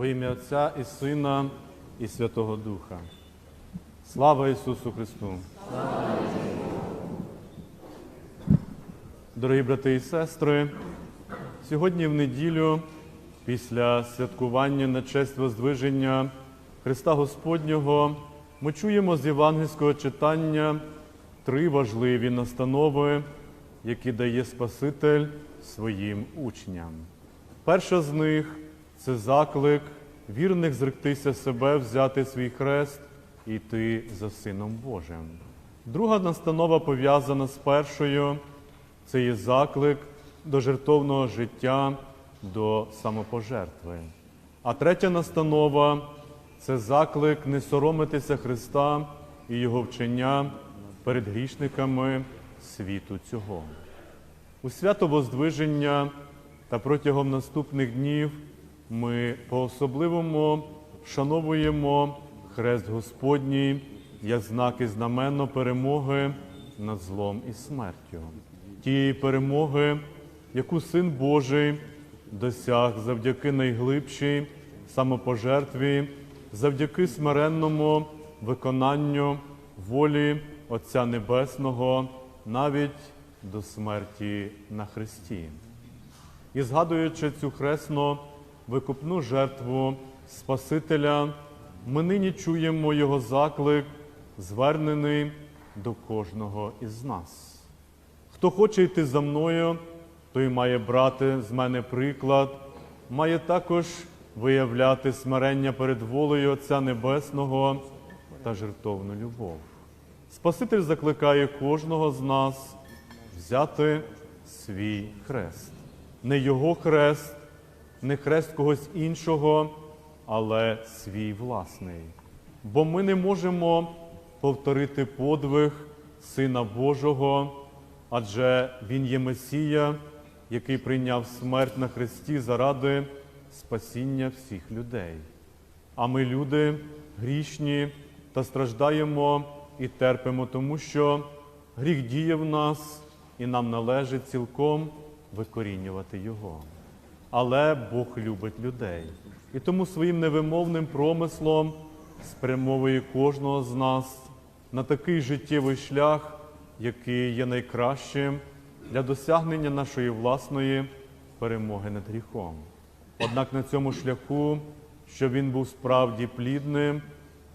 Во ім'я Отця і Сина, і Святого Духа. Слава Ісусу Христу! Дорогі брати і сестри, сьогодні в неділю, після святкування на честь Воздвиження Христа Господнього, ми чуємо з євангельського читання три важливі настанови, які дає Спаситель своїм учням. Перша з них це заклик вірних зректися себе, взяти свій хрест і йти за Сином Божим. Друга настанова пов'язана з першою це є заклик до жертовного життя, до самопожертви. А третя настанова це заклик не соромитися Христа і Його вчення перед грішниками світу цього. У свято Воздвиження та протягом наступних днів ми по-особливому вшановуємо Хрест Господній як знак і знаменно перемоги над злом і смертю, тієї перемоги, яку Син Божий досяг завдяки найглибшій самопожертві, завдяки смиренному виконанню волі Отця Небесного навіть до смерті на Христі. І згадуючи цю хресну викупну жертву Спасителя, ми нині чуємо Його заклик, звернений до кожного із нас. Хто хоче йти за мною, той має брати з мене приклад, має також виявляти смирення перед волею Отця Небесного та жертовну любов. Спаситель закликає кожного з нас взяти свій хрест. Не його хрест, не хрест когось іншого, але свій власний. Бо ми не можемо повторити подвиг Сина Божого, адже Він є Месія, який прийняв смерть на хресті заради спасіння всіх людей. А ми, люди, грішні та страждаємо і терпимо, тому що гріх діє в нас, і нам належить цілком викорінювати його. Але Бог любить людей. І тому своїм невимовним промислом спрямовує кожного з нас на такий життєвий шлях, який є найкращим для досягнення нашої власної перемоги над гріхом. Однак на цьому шляху, щоб він був справді плідним,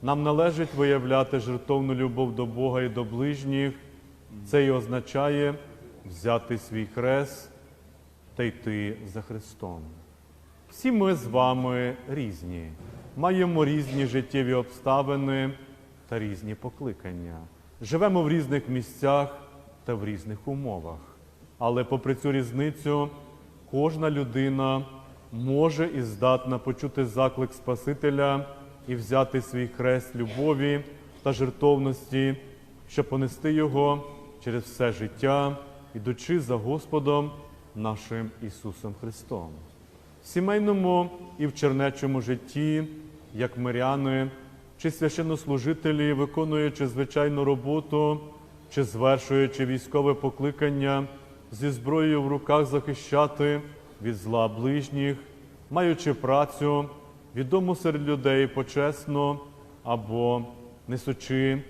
нам належить виявляти жертовну любов до Бога і до ближніх. Це і означає взяти свій хрест та йти за Христом. Всі ми з вами різні, маємо різні життєві обставини та різні покликання. Живемо в різних місцях та в різних умовах. Але попри цю різницю, кожна людина може і здатна почути заклик Спасителя і взяти свій хрест любові та жертовності, щоб понести його через все життя, ідучи за Господом нашим Ісусом Христом. В сімейному і в чернечому житті, як миряни чи священнослужителі, виконуючи звичайну роботу чи звершуючи військове покликання зі зброєю в руках захищати від зла ближніх, маючи працю, відому серед людей почесно або несучи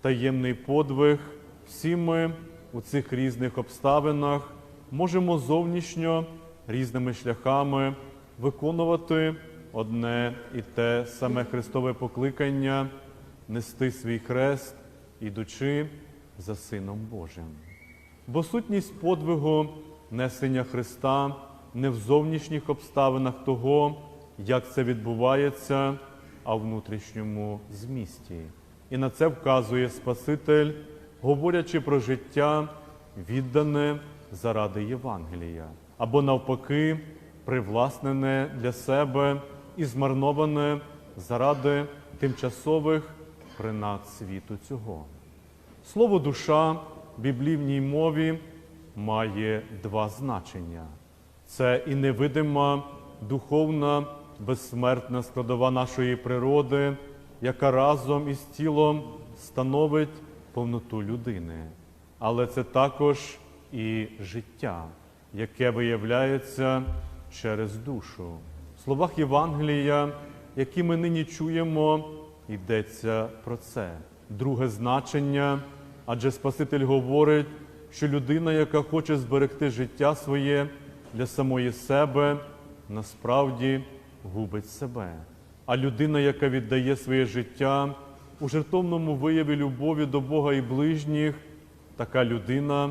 таємний подвиг, всі ми у цих різних обставинах можемо зовнішньо різними шляхами виконувати одне і те саме Христове покликання, нести свій хрест, ідучи за Сином Божим. Бо сутність подвигу несення Христа не в зовнішніх обставинах того, як це відбувається, а в внутрішньому змісті. І на це вказує Спаситель, говорячи про життя, віддане заради Євангелія, або навпаки, привласнене для себе і змарноване заради тимчасових принад світу цього. Слово душа в біблійній мові має два значення: це і невидима духовна, безсмертна складова нашої природи, яка разом із тілом становить повноту людини. Але це також і життя, яке виявляється через душу, В словах Євангелія, які ми нині чуємо, йдеться про це. Друге значення, адже Спаситель говорить, що людина, яка хоче зберегти життя своє для самої себе, насправді губить себе. А людина, яка віддає своє життя у жертовному вияві любові до Бога і ближніх, така людина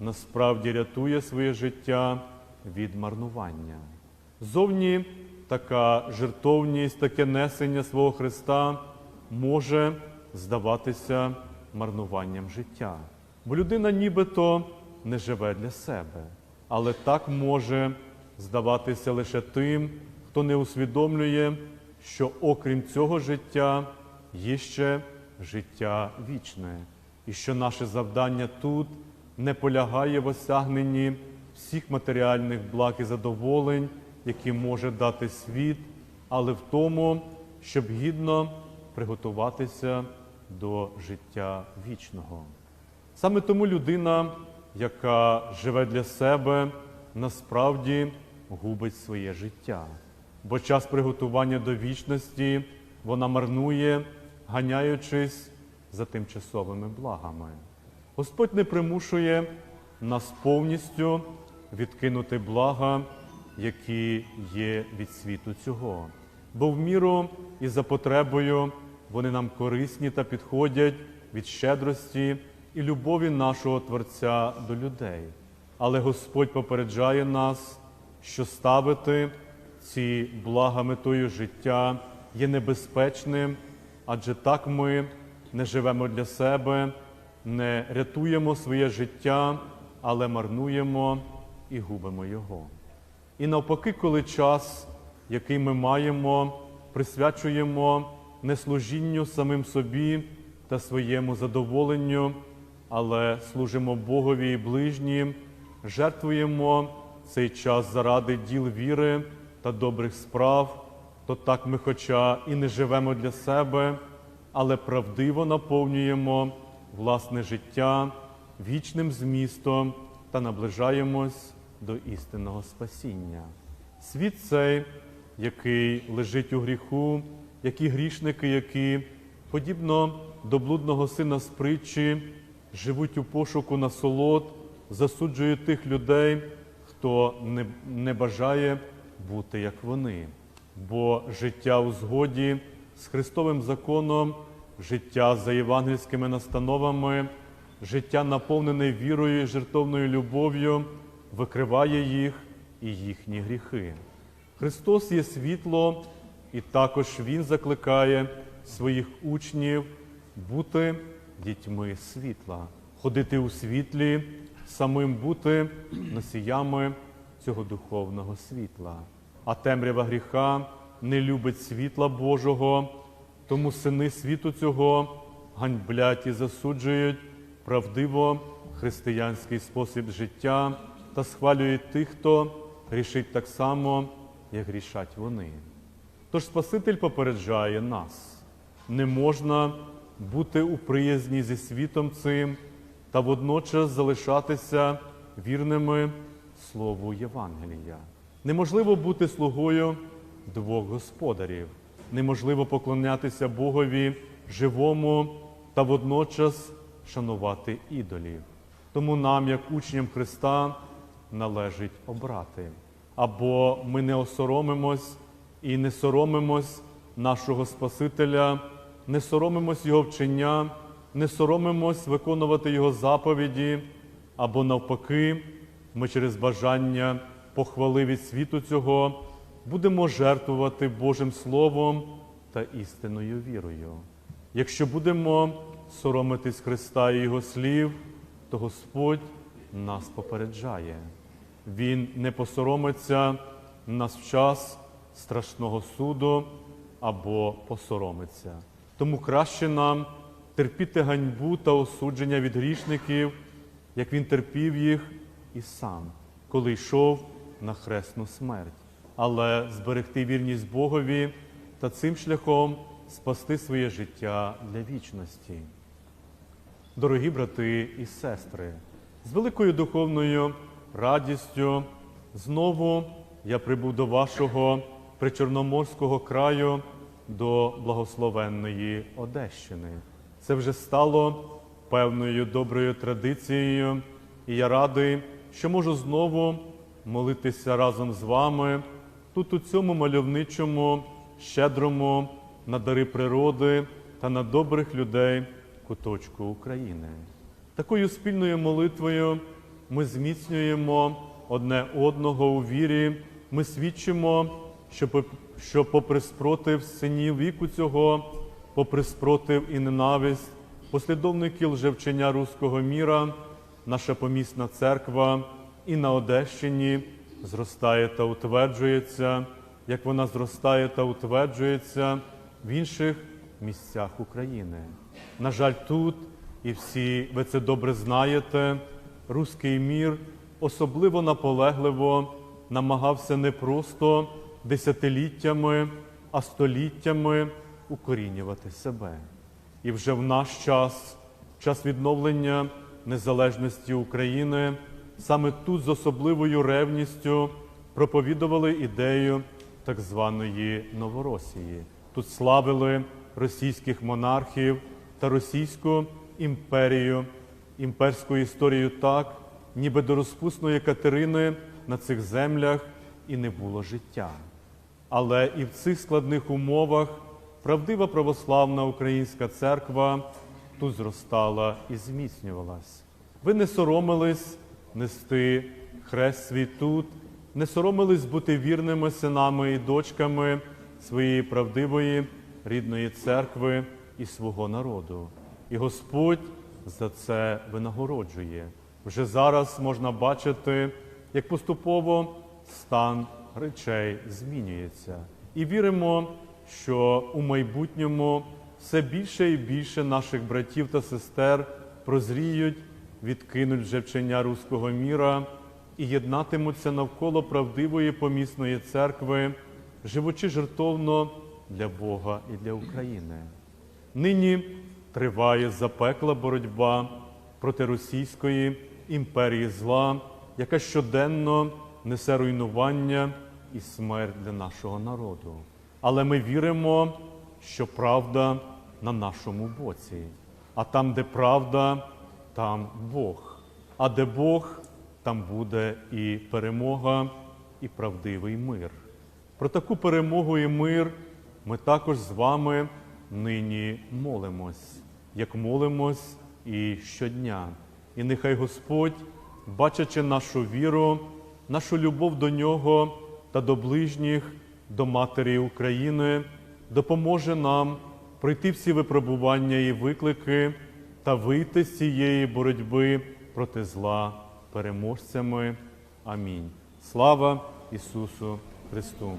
насправді рятує своє життя від марнування. Зовні така жертовність, таке несення свого Христа може здаватися марнуванням життя. Бо людина нібито не живе для себе, але так може здаватися лише тим, хто не усвідомлює, що окрім цього життя є ще життя вічне, і що наше завдання тут не полягає в осягненні всіх матеріальних благ і задоволень, які може дати світ, але в тому, щоб гідно приготуватися до життя вічного. Саме тому людина, яка живе для себе, насправді губить своє життя, бо час приготування до вічності вона марнує, ганяючись за тимчасовими благами. Господь не примушує нас повністю відкинути блага, які є від світу цього, бо в міру і за потребою вони нам корисні та підходять від щедрості і любові нашого Творця до людей. Але Господь попереджає нас, що ставити ці блага метою життя є небезпечним, адже так ми не живемо для себе, не рятуємо своє життя, але марнуємо і губимо його. І навпаки, коли час, який ми маємо, присвячуємо не служінню самим собі та своєму задоволенню, але служимо Богові і ближнім, жертвуємо цей час заради діл віри та добрих справ, то так ми, хоча і не живемо для себе, але правдиво наповнюємо власне життя вічним змістом та наближаємось до істинного спасіння. Світ цей, який лежить у гріху, які грішники, які, подібно до блудного сина з притчі, живуть у пошуку насолод, засуджують тих людей, хто не, не бажає бути як вони. Бо життя у згоді з Христовим законом, життя за євангельськими настановами, життя наповнене вірою і жертовною любов'ю, викриває їх і їхні гріхи. Христос є світло, і також Він закликає своїх учнів бути дітьми світла, ходити у світлі, самим бути носіями цього духовного світла. А темрява гріха не любить світла Божого, тому сини світу цього ганьблять і засуджують правдиво християнський спосіб життя та схвалюють тих, хто грішить так само, як грішать вони. Тож Спаситель попереджає нас, не можна бути у приязні зі світом цим та водночас залишатися вірними Слову Євангелія. Неможливо бути слугою двох господарів, неможливо поклонятися Богові живому та водночас шанувати ідолів. Тому нам, як учням Христа, належить обрати. Або ми не осоромимось і не соромимось нашого Спасителя, не соромимось Його вчення, не соромимось виконувати Його заповіді, або навпаки, ми через бажання похвали від світу цього будемо жертвувати Божим Словом та істинною вірою. Якщо будемо соромитись Христа і Його слів, то Господь нас попереджає. Він не посоромиться нас в час страшного суду або посоромиться. Тому краще нам терпіти ганьбу та осудження від грішників, як він терпів їх і сам, коли йшов на хресну смерть, але зберегти вірність Богові та цим шляхом спасти своє життя для вічності. Дорогі брати і сестри, з великою духовною радістю знову я прибув до вашого причорноморського краю до благословенної Одещини. Це вже стало певною доброю традицією, і я радий, що можу знову молитися разом з вами тут, у цьому мальовничому, щедрому на дари природи та на добрих людей куточку України. Такою спільною молитвою ми зміцнюємо одне одного у вірі, ми свідчимо, що, попри спротив синів віку цього, попри спротив і ненависть, послідовники лжевчення руського міра, наша помісна церква і на Одещині зростає та утверджується, як вона зростає та утверджується в інших місцях України. На жаль, тут, і всі ви це добре знаєте, руський мір особливо наполегливо намагався не просто десятиліттями, а століттями укорінювати себе. І вже в наш час, час відновлення незалежності України, саме тут з особливою ревністю проповідували ідею так званої Новоросії. Тут славили російських монархів та російську імперію, імперську історію так, ніби до розпусної Катерини на цих землях і не було життя. Але і в цих складних умовах правдива православна українська церква тут зростала і зміцнювалась. Ви не соромились нести хрест свій тут, не соромились бути вірними синами і дочками своєї правдивої рідної церкви і свого народу. І Господь за це винагороджує. Вже зараз можна бачити, як поступово стан речей змінюється. І віримо, що у майбутньому все більше і більше наших братів та сестер прозріють, відкинуть вже вчення руського міра і єднатимуться навколо правдивої помісної церкви, живучи жертовно для Бога і для України. Нині триває запекла боротьба проти російської імперії зла, яка щоденно несе руйнування і смерть для нашого народу. Але ми віримо, що правда на нашому боці. А там, де правда, там Бог. А де Бог, там буде і перемога, і правдивий мир. Про таку перемогу і мир ми також з вами нині молимось, як молимось і щодня. І нехай Господь, бачачи нашу віру, нашу любов до Нього та до ближніх, до Матері України, допоможе нам пройти всі випробування і виклики та вийти з цієї боротьби проти зла переможцями. Амінь. Слава Ісусу Христу!